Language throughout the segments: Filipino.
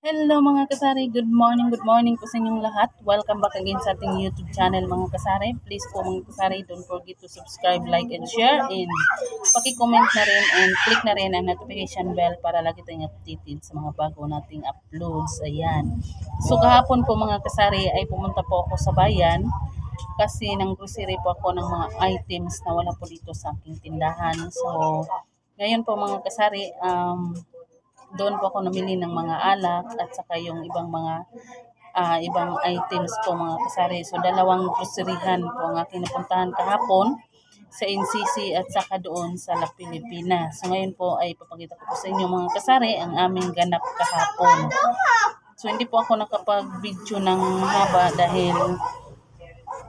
Hello mga kasari, good morning, good morning po sa inyong lahat. Welcome back again sa ating YouTube channel mga kasari. Please po mga kasari, don't forget to subscribe, like, and share. And paki-comment na rin and click na rin ang notification bell para lagi tayong updated sa mga bago nating uploads. Ayan. So kahapon po mga kasari ay pumunta po ako sa bayan kasi nang grocery po ako ng mga items na wala po dito sa aking tindahan. So ngayon po mga kasari, um, doon po ako namili ng mga alak at saka yung ibang mga ah, ibang items po mga kasari. So dalawang groceryhan po ang aking napuntahan kahapon sa NCC at saka doon sa La Pilipina. So ngayon po ay papakita ko po sa inyo mga kasari ang aming ganap kahapon. So hindi po ako nakapag-video ng haba dahil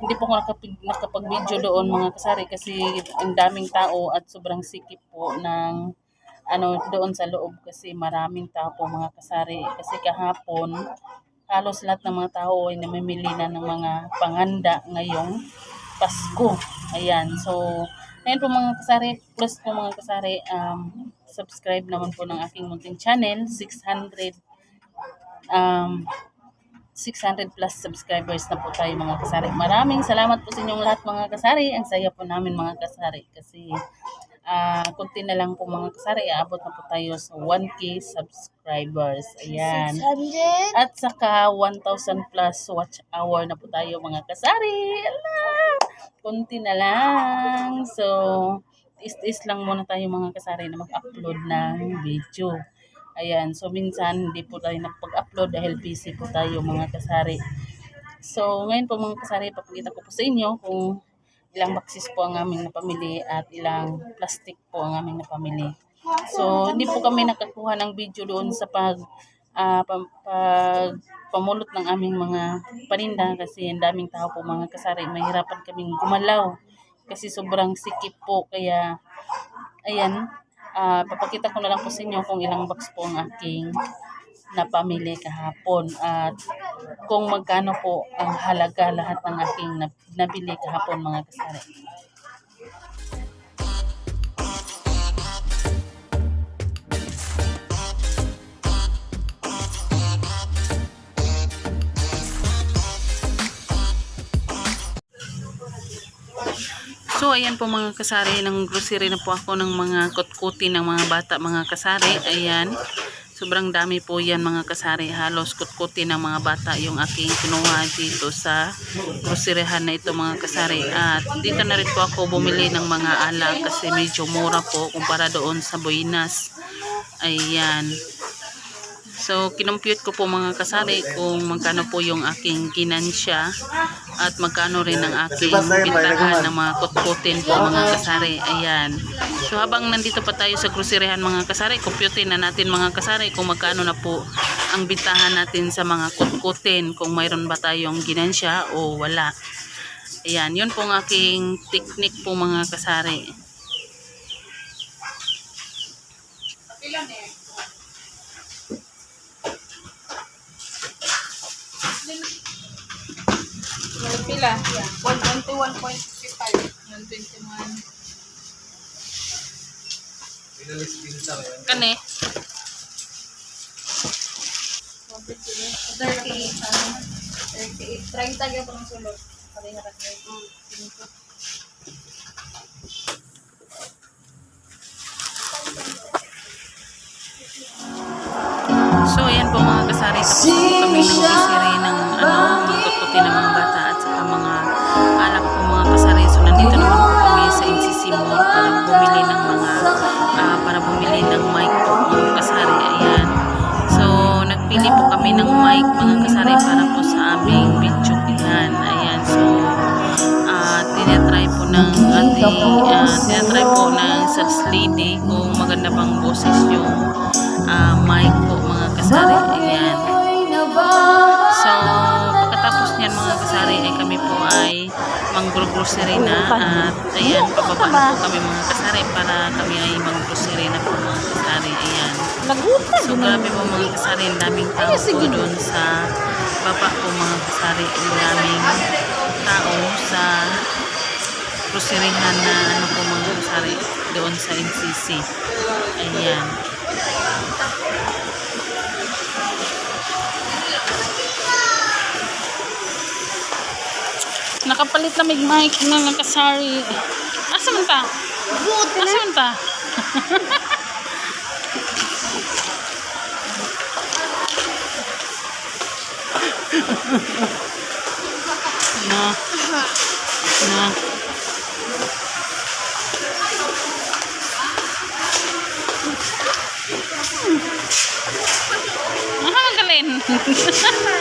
hindi po ako nakapag, nakapag-video doon mga kasari kasi ang daming tao at sobrang sikip po ng ano doon sa loob kasi maraming tao po mga kasari kasi kahapon halos lahat ng mga tao ay namimili na ng mga panganda ngayong Pasko. Ayan. So, ayun po mga kasari, plus po mga kasari, um, subscribe naman po ng aking munting channel, 600 um, 600 plus subscribers na po tayo mga kasari. Maraming salamat po sa inyong lahat mga kasari. Ang saya po namin mga kasari kasi ah kunti na lang po mga kasari. Aabot na po tayo sa 1k subscribers. Ayan. 600? At saka 1,000 plus watch hour na po tayo mga kasari. Ala! Kunti na lang. So, is-is lang muna tayo mga kasari na mag-upload ng video. Ayan. So, minsan hindi po tayo nakapag-upload dahil busy po tayo mga kasari. So, ngayon po mga kasari, papakita ko po sa inyo kung ilang boxes po ang aming napamili at ilang plastic po ang aming napamili. So, hindi po kami nakakuha ng video doon sa pag, ah, pam- pag pamulot ng aming mga paninda kasi ang daming tao po mga kasari. Mahirapan kaming gumalaw kasi sobrang sikip po. Kaya, ayan, ah, papakita ko na lang po sa inyo kung ilang box po ang aking napamili kahapon at kung magkano po ang halaga lahat ng aking nab- nabili kahapon mga kasari. So, ayan po mga kasari, ng grocery na po ako ng mga kutkuti ng mga bata, mga kasari. Ayan, sobrang dami po yan mga kasari. Halos kutkuti ng mga bata yung aking kinuha dito sa groceryhan na ito mga kasari. At dito na rin po ako bumili ng mga alak kasi medyo mura po kumpara doon sa Buenas. Ayan. So, kinumpute ko po mga kasari kung magkano po yung aking ginansya at magkano rin ang aking bintahan ng mga kutkutin po mga kasari. Ayan. So, habang nandito pa tayo sa groceryhan mga kasari, computein na natin mga kasari kung magkano na po ang bintahan natin sa mga kutkutin kung mayroon ba tayong ginansya o wala. Ayan. Yun po ang aking technique po mga kasari. Pila? 121.55. 121. Kani? 38. ano? 38. 30 yung pang sulod. Pareha ka tayo. So, ayan po mga kasari. Tapos na po kami ng grocery ng ano, mga kutkuti ng mga bata at saka mga alak po mga kasari. So, nandito naman po kami sa NCC Mall para bumili ng mga ah, para bumili ng mic po mga kasari. Ayan. So, nagpili po kami ng mic mga kasari para po sa aming video yan. Ayan. So, ah tinatry po ng ating ah, tinatry po ng sales lady kung maganda bang boses yung ah, mic po mga kasari. Kasari ay kami po ay manggrocery na at ayan, pababa na po kami mga kasari para kami ay manggrocery na po mga kasari. Ayan. So, grabe po mga kasari, ang daming tao po doon sa baba po mga kasari. Ang daming tao sa groceryhan na ano po mga kasari doon sa NCC. Ayan. Nakapalit na may mic na nakasari. Asa man ta? Asa man ta? na. Na. Ah, magaling.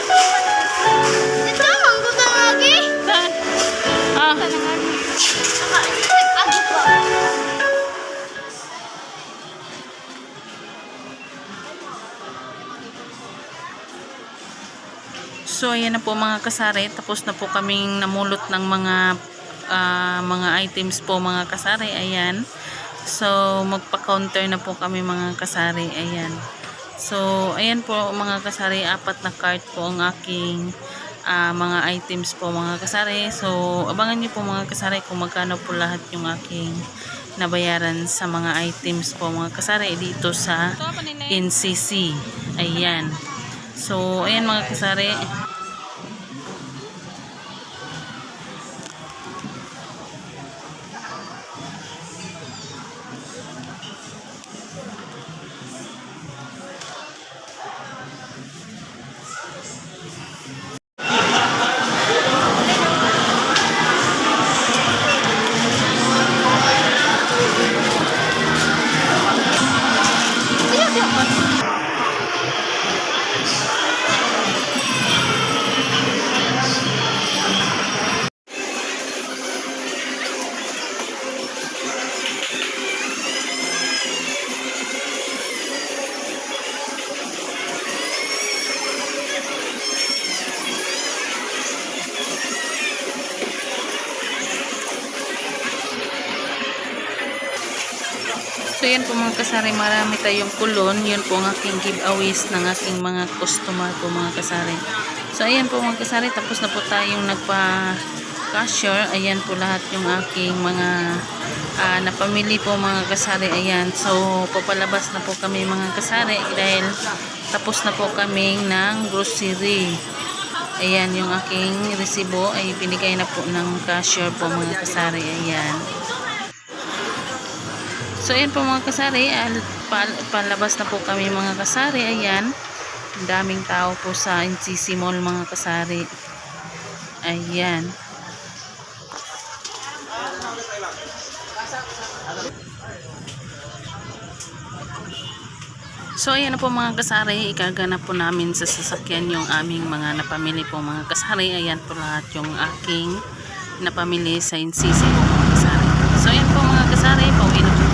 So, ayan na po mga kasari. Tapos na po kaming namulot ng mga ah, mga items po mga kasari. Ayan. So, magpa-counter na po kami mga kasari. Ayan. So, ayan po mga kasari. Apat na cart po ang aking ah, mga items po mga kasari. So, abangan niyo po mga kasari kung magkano po lahat yung aking nabayaran sa mga items po mga kasari dito sa NCC. Ayan. So, ayan mga kasari. Yan po mga kasari, marami tayong kulon. Yun po ang aking giveaways ng aking mga customer po mga kasari. So ayan po mga kasari, tapos na po tayong nagpa cashier. Ayan po lahat yung aking mga ah, napamili po mga kasari. Ayan, so papalabas na po kami mga kasari dahil tapos na po kami ng grocery. Ayan, yung aking resibo ay binigay na po ng cashier po mga kasari. Ayan. So, ayan po mga kasari. al- pal- Palabas na po kami mga kasari. Ayan. Daming tao po sa NCC Mall mga kasari. Ayan. So, ayan na po mga kasari. Ikaganap po namin sa sasakyan yung aming mga napamili po mga kasari. Ayan po lahat yung aking napamili sa NCC po mga kasari. So, ayan po mga kasari. Pauwi na po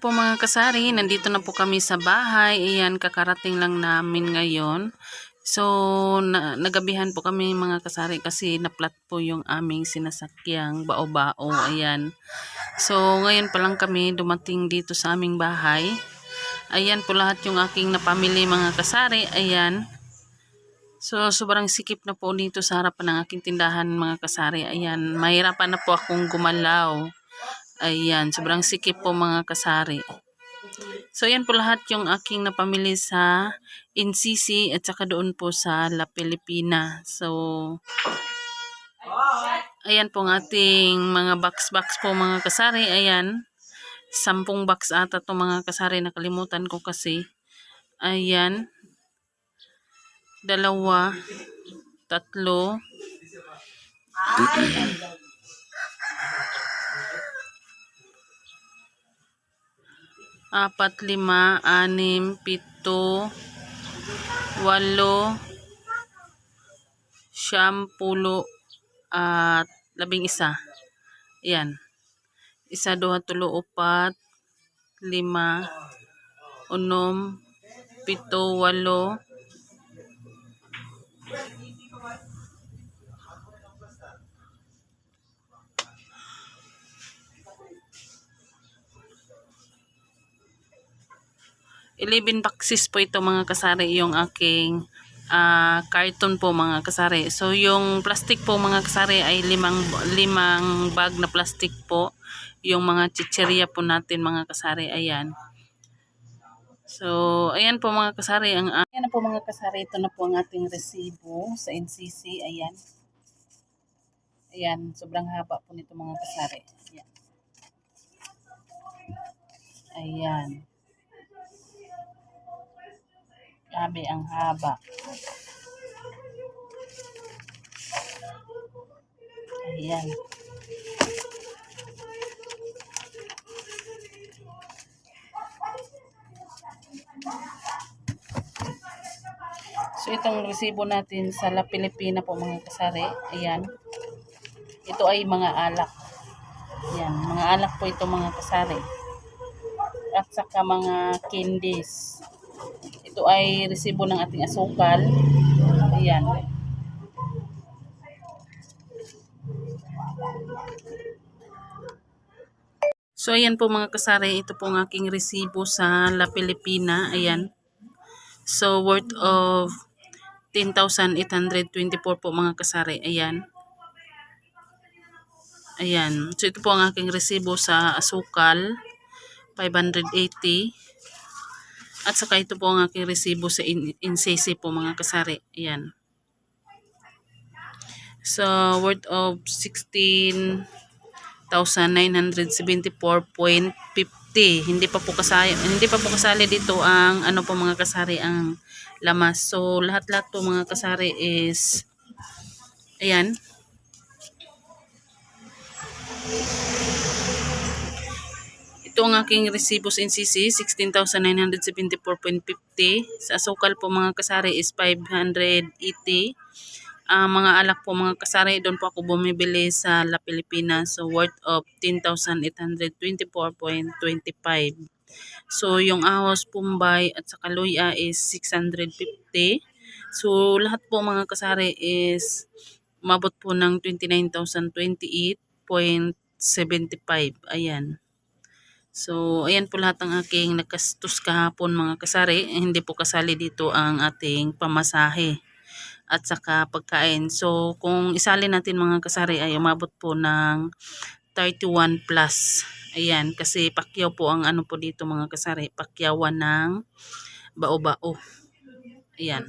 po mga kasari. Nandito na po kami sa bahay. Ayan, kakarating lang namin ngayon. So, na, nagabihan po kami mga kasari kasi naplat po yung aming sinasakyang bao-bao. Ayan. So, ngayon pa lang kami dumating dito sa aming bahay. Ayan po lahat yung aking napamili mga kasari. Ayan. So, sobrang sikip na po dito sa harapan ng aking tindahan mga kasari. Ayan, mahirapan na po akong gumalaw. Ayan, sobrang sikip po mga kasari. So, ayan po lahat yung aking napamili sa NCC at saka doon po sa La Filipina. So, ayan po ang ating mga box-box po mga kasari. Ayan. Sampung box ata to mga kasari. Nakalimutan ko kasi. Ayan. Dalawa. Tatlo. Apat, lima, anim, pito, walo, siyam, pulo, at labing isa. Yan. Isa, duha, tulo, upat, lima, unom, pito, walo, Eleven boxes po ito mga kasari yung aking ah, carton po mga kasari. So yung plastic po mga kasari ay limang, limang bag na plastic po. Yung mga chicheria po natin mga kasari. Ayan. So, ayan po mga kasari. Ang, ayan na po mga kasari. Ito na po ang ating resibo sa NCC. Ayan. Ayan. Sobrang haba po nito mga kasari. Ayan. Ayan. Grabe ang haba. Ayan. So itong resibo natin sa La Pilipina po mga kasari. Ayan. Ito ay mga alak. Ayan. Mga alak po ito mga kasari. At saka mga candies. Ito ay resibo ng ating asukal. Ayan. So, ayan po mga kasari. Ito po ang aking resibo sa La Filipina. Ayan. So, worth of 10,824 po mga kasari. Ayan. Ayan. So, ito po ang aking resibo sa asukal. 580. At saka ito po ang aking resibo sa in Insesi po mga kasari. Ayan. So, worth of 16,974.50. Hindi pa po kasali, hindi pa po kasali dito ang ano po mga kasari ang lamas. So, lahat-lahat po mga kasari is ayan. Ito ang aking resibo sa NCC, 16,974.50. Sa asukal po mga kasari is 580. Ah, mga alak po mga kasari, doon po ako bumibili sa La Pilipinas. So, worth of 10,824.25. So, yung ahos, pumbay, at saka luya is 650. So, lahat po mga kasari is umabot po ng 29,028.75. Ayan. So, ayan po lahat ang aking nakastos kahapon mga kasari. Hindi po kasali dito ang ating pamasahe at saka pagkain. So, kung isali natin mga kasari ay umabot po ng 31 plus. Ayan, kasi pakyaw po ang ano po dito mga kasari. Pakyawan ng bao-bao. Ayan.